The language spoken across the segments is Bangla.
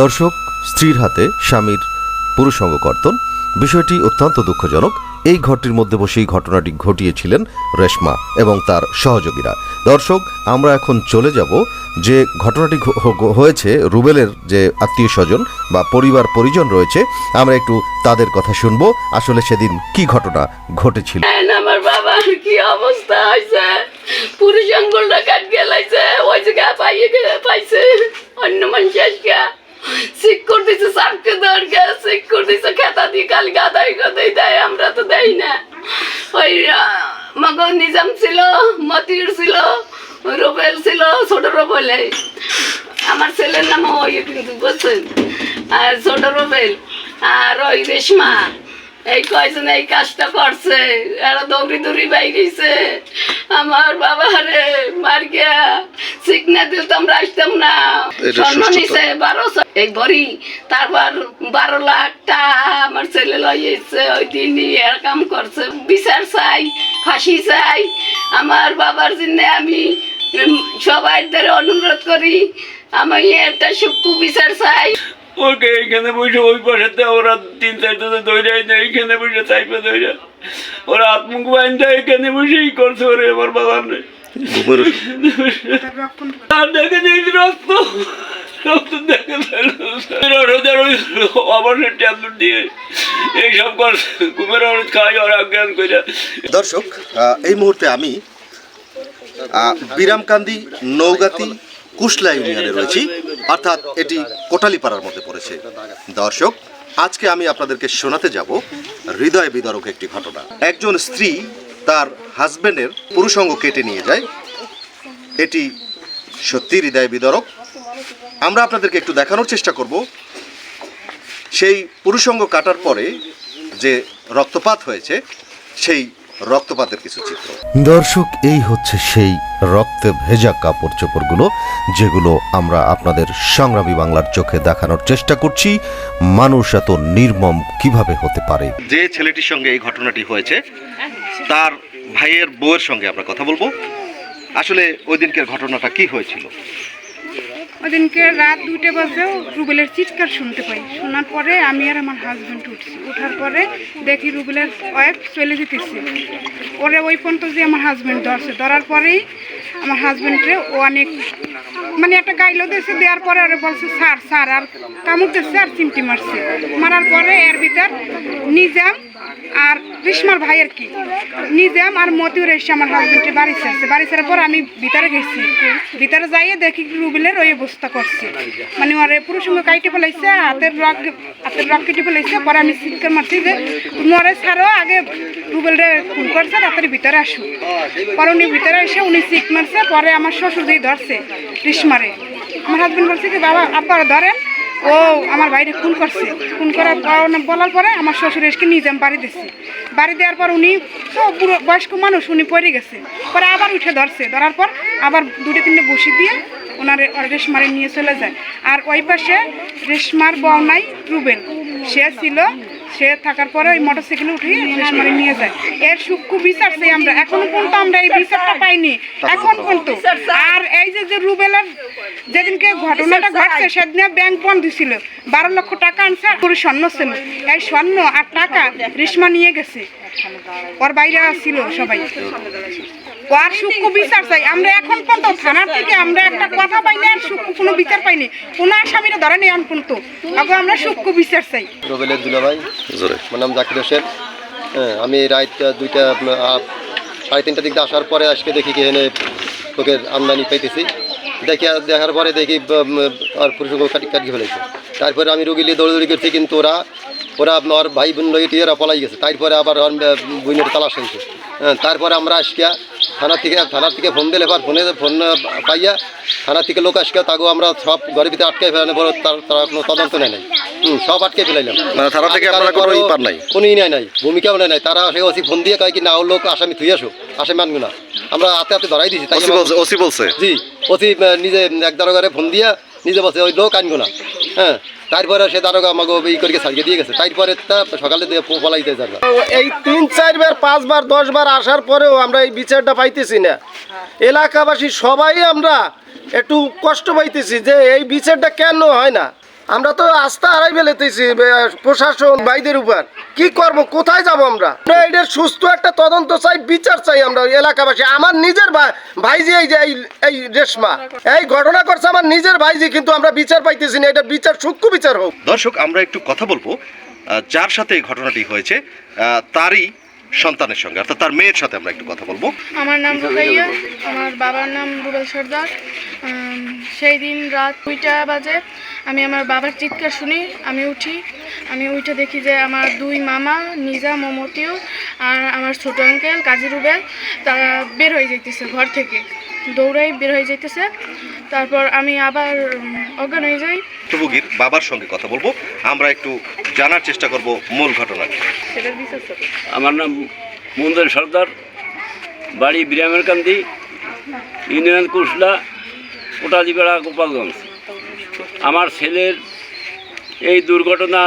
দর্শক, স্ত্রীর হাতে স্বামীর পুরুষঙ্গ কর্তন। বিষয়টি অত্যন্ত দুঃখজনক। এই ঘরটির মধ্যে বসেই ঘটনাটি ঘটিয়েছিলেন রেশমা এবং তার সহযোগীরা। দর্শক, আমরা এখন চলে যাব যে ঘটনাটি হয়েছে, রুবেলের যে আত্মীয় স্বজন বা পরিবার পরিজন রয়েছে, আমরা একটু তাদের কথা শুনব। আসলে সেদিন কি ঘটনা ঘটেছিল? আমার বাবার কি অবস্থা হয়েছে? পুরুষ কাট গেলাইছে ওই জায়গা পাইয়ে পাইছে, অন্য মানুষ আজকে দিছে সাপকে দরকার শিক দিছে খেতা দিয়ে কাল গাদাই গাদাই দেয়, আমরা তো দেই না। ওই মগ নিজাম ছিল মতির ছিল, রোবেল ছিল, ছোট রোবেলে আমার ছেলের নাম ওই কিন্তু বুঝছেন? আর ছোট রোবেল, আর ওই রেশমা। এই কয়জন এই কাজটা করছে? এরা দৌড়ি দৌড়ি বাইরেছে আমার বাবা রে মার গিয়া। সিগনা দিল তো আমরা আসতাম না। স্বর্ণ। নিছে বারোশো এই ভরি তারপর বারো লাখ টাকা আমার ছেলে লইয়েছে ওই দিনই এর কাম করছে। বিচার চাই ফাঁসি চাই। আমার বাবার জন্য আমি সবাইদের অনুরোধ করি আমি একটা সুক্কু বিচার চাই। ওকে এইখানে বসে ওই পাশে ওরা তিন চারটে ধরে না এইখানে বসে চাইপে ধরে। ওরা আত্মুখ বাইন্দা এখানে বসেই করছে ওরে আমার বাবার নে। আর দেখেন এই রক্ত। রক্ত দেখেন ওই অবসর ট্যাবলেট দিয়ে এইসব করছে ঘুমের ওষুধ খাই ওরা অজ্ঞান করে দর্শক এই মুহূর্তে আমি বিরামকান্দি নৌগাতি কুশলা ইউনিয়নে রয়েছি। অর্থাৎ এটি কোটালীপাড়ার মধ্যে পড়েছে। দর্শক, আজকে আমি আপনাদেরকে শোনাতে যাব হৃদয় বিদারক একটি ঘটনা। একজন স্ত্রী তার হাজবেন্ডের পুরুষঙ্গ কেটে নিয়ে যায়। এটি সত্যি হৃদয় বিদারক। আমরা আপনাদেরকে একটু দেখানোর চেষ্টা করব। সেই পুরুষঙ্গ কাটার পরে যে রক্তপাত হয়েছে, সেই রক্তপাতের কিছু চিত্র। দর্শক এই হচ্ছে সেই রক্তে ভেজা কাপড় চোপড়গুলো যেগুলো আমরা আপনাদের সংগ্রামী বাংলার চোখে দেখানোর চেষ্টা করছি। মানুষ এত নির্মম কীভাবে হতে পারে? যে ছেলেটির সঙ্গে এই ঘটনাটি হয়েছে তার ভাইয়ের বউয়ের সঙ্গে আমরা কথা বলব। আসলে ওই দিনকের ঘটনাটা কি হয়েছিল? ওদিনকে রাত দুইটা বাজেও রুবেলের চিৎকার শুনতে পাই। শোনার পরে আমি আর আমার হাজব্যান্ড উঠছি। ওঠার পরে দেখি রুবেলের ওয়াইফ চলে যেতেছে। ওরে ওই পর্যন্ত যে আমার হাজব্যান্ড ধরছে। ধরার পরেই আমার হাজব্যান্ডরে ও অনেক মানে একটা গাইলো দিয়েছে দেওয়ার পরে ওরে বলছে, স্যার স্যার, আর কামড় দিচ্ছে আর চিমটি মারছে। মারার পরে এর ভিতর নিজাম আর রিসমার ভাই আর কি? নিজাম আর মতিউর এসে আমার হাজবেন্ডের বাড়ি ছাড়ছে। বাড়ি ছাড়ার পর আমি ভিতরে গেছি। ভিতরে যাইয়ে দেখি রুবেলের ওই অবস্থা করছে। মানে ওরে পুরুষ সঙ্গে কাইটে ফেলাইছে, হাতের রক হাতের রক কেটে ফেলাইছে। পরে আমি চিৎকার মারছি যে, মরে ছাড়ো, আগে রুবেলরে ফোন করছে, তাড়াতাড়ি ভিতরে আসু। পরে উনি ভিতরে এসে উনি চিক মারছে, পরে আমার শ্বশুর দিয়ে ধরছে রিসমারে আমার হাজবেন্ড বলছে কি, বাবা আব্বারা ধরেন ও আমার বাইরে খুন করছে। খুন করার কারণে বলার পরে আমার শ্বশুর এসে যান বাড়ি দিচ্ছে বাড়ি দেওয়ার পর উনি তো পুরো বয়স্ক মানুষ উনি পড়ে গেছে। পরে আবার উঠে ধরছে। ধরার পর আবার দুটো তিনটে বসি দিয়ে ওনার রেশমারে নিয়ে চলে যায়। আর ওই পাশে রেশমার বনাই রুবেল। সে ছিল সে থাকার পরে ওই মোটর সাইকেলে উঠে রেশমারে নিয়ে যায়। এর সূক্ষ্ম বিচার চাই আমরা। এখনও পর্যন্ত আমরা এই বিচারটা পাইনি। এখন পর্যন্ত। আর এই যে যে রুবেলের যেদিনকে ঘটনাটা ঘটছে সেদিনে ব্যাংক বন্ধ ছিল। বারো লক্ষ টাকা আনছে আর পুরো স্বর্ণ ছিল। এই স্বর্ণ আর টাকা রেশমা নিয়ে গেছে। ওর বাইরে ছিল সবাই। আর সূক্ষ্ম বিচার চাই। আমরা এখন পর্যন্ত থানার থেকে আমরা একটা কথা পাইনি আর সূক্ষ্ম কোনো বিচার পাইনি। কোনো আসামিরা ধরেনি এখন পর্যন্ত। আগে আমরা সূক্ষ্ম বিচার চাই। রুবেলের দুলাভাই। আমার নাম জাকির হোসেন। হ্যাঁ আমি রাত দুইটা সাড়ে তিনটা দিক আসার পরে আজকে দেখি কি এখানে লোকের আমদানি পাইতেছি। দেখি দেখার পরে দেখি আর পুরুষ কাটি কাটি ফেলেছে। তারপরে আমি রুগী নিয়ে দৌড়দৌড়ি করছি কিন্তু ওরা ওরা আমার ভাই বোন লইটি এরা পলাই গেছে। তারপরে আবার বুনের তালাশ হয়েছে হ্যাঁ তারপরে আমরা আসকিয়া থানা থেকে থানার থেকে ফোন দিলে এবার ফোনে ফোন পাইয়া থানা থেকে লোক আসকিয়া তাগো আমরা সব ঘরের ভিতরে আটকে ফেলানো পর তার তারা কোনো তদন্ত নেয় নাই। হুম, সব আটকে ফেলাইলাম। মানে থানা থেকে আপনারা কোনো ই নাই? নাই ভূমিকাও নেয় নাই। তারা সে ওসি ফোন দিয়ে কয় কি না ও লোক আসামি থুই আসো আসামি মানবো না। আমরা হাতে হাতে ধরাই দিছি তাই ওসি বলছে জি ওসি নিজে এক দারোগারে ফোন দিয়া নিজে বলছে ওই লোক আনব না। হ্যাঁ তারপরে সে দারোগা আমাকে ই করে সারিয়ে দিয়ে গেছে। তারপরে তা সকালে পলাইতে যাবে এই তিন চারবার পাঁচবার দশবার আসার পরেও আমরা এই বিচারটা পাইতেছি না। এলাকাবাসী সবাই আমরা একটু কষ্ট পাইতেছি যে এই বিচারটা কেন হয় না? আমরা তো আস্থা হারাই ফেলেতেছি প্রশাসন ভাইদের উপর। কি করব কোথায় যাব আমরা? এটার সুস্থ একটা তদন্ত চাই বিচার চাই আমরা এলাকাবাসী। আমার নিজের ভাই- ভাইজি এই যে এই- রেশমা। এই ঘটনা করছে আমার নিজের ভাইজি কিন্তু আমরা বিচার পাইতেছি না। এটা বিচার সূক্ষ্ম বিচার হোক। দর্শক আমরা একটু কথা বলব যার সাথে এই ঘটনাটি হয়েছে আহ, তারই সন্তানের সঙ্গে অর্থাৎ তার মেয়ের সাথে আমরা একটু কথা বলব। আমার নাম রুকাইয়া আমার বাবার নাম রুবেল সর্দার। সেই দিন রাত দুইটা বাজে আমি আমার বাবার চিৎকার শুনি আমি উঠি আমি উঠে দেখি যে আমার দুই মামা নিজা মমতিও আর আমার ছোট আঙ্কেল কাজী রুবেল তারা বের হয়ে যাইতেছে ঘর থেকে। দৌড়াই বের হয়ে যাইতেছে। তারপর আমি আবার অজ্ঞান হয়ে যাই। ভুক্তভোগীর বাবার সঙ্গে কথা বলব। আমরা একটু জানার চেষ্টা করব মূল ঘটনা আমার নাম মন্দল সর্দার বাড়ি বিরামের কান্দি ইউনিয়ন কুশলা কোটালিপাড়া গোপালগঞ্জ। আমার ছেলের এই দুর্ঘটনা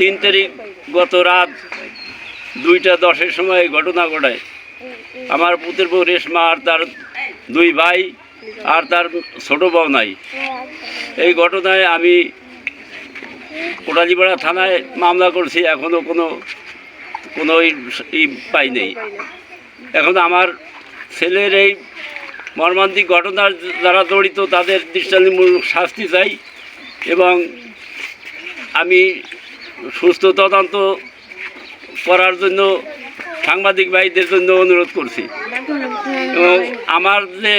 তিন তারিখ গত রাত দুইটা দশের সময় ঘটনা ঘটায়। আমার পুতের বউ রেশমা আর তার দুই ভাই আর তার ছোট বউ নাই। এই ঘটনায় আমি কোটালিপাড়া থানায় মামলা করছি এখনও কোনো কোনো ই পাই নেই। এখন আমার ছেলের এই মর্মান্তিক ঘটনার যারা জড়িত তাদের দৃষ্টান্তমূলক শাস্তি চাই এবং আমি সুস্থ তদন্ত করার জন্য সাংবাদিক ভাইদের জন্য অনুরোধ করছি। এবং আমার যে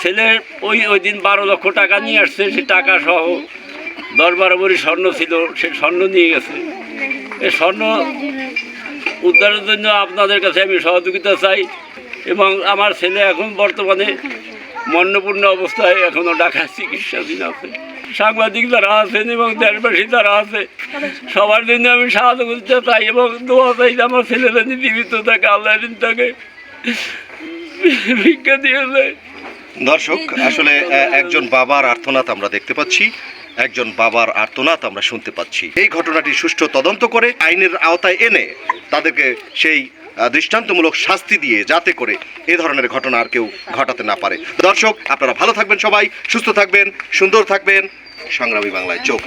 ছেলের ওই ওই দিন বারো লক্ষ টাকা নিয়ে আসছে, সে টাকা সহ দশ বারো ভরি স্বর্ণ ছিল, সে স্বর্ণ নিয়ে গেছে। এই স্বর্ণ উদ্ধারের জন্য আপনাদের কাছে আমি সহযোগিতা চাই। এবং আমার ছেলে এখন বর্তমানে মন্যপূর্ণ অবস্থায় এখনও ঢাকায় চিকিৎসাধীন আছে। সাংবাদিক যারা আছেন এবং দেশবাসী যারা আছে, সবার জন্য আমি সাহায্য করতে চাই এবং দোয়া চাই যে আমার ছেলে যেন জীবিত থাকে, আল্লাহ দিন তাকে ভিক্ষা দিয়েছে দর্শক, আসলে একজন বাবার আর্তনাদ আমরা দেখতে পাচ্ছি, একজন বাবার আর্তনাদ আমরা শুনতে পাচ্ছি। এই ঘটনাটি সুষ্ঠু তদন্ত করে আইনের আওতায় এনে তাদেরকে সেই দৃষ্টান্তমূলক শাস্তি দিয়ে যাতে করে এ ধরনের ঘটনা আর কেউ ঘটাতে না পারে। দর্শক, আপনারা ভালো থাকবেন সবাই, সুস্থ থাকবেন, সুন্দর থাকবেন। সংগ্রামী বাংলায় চোখ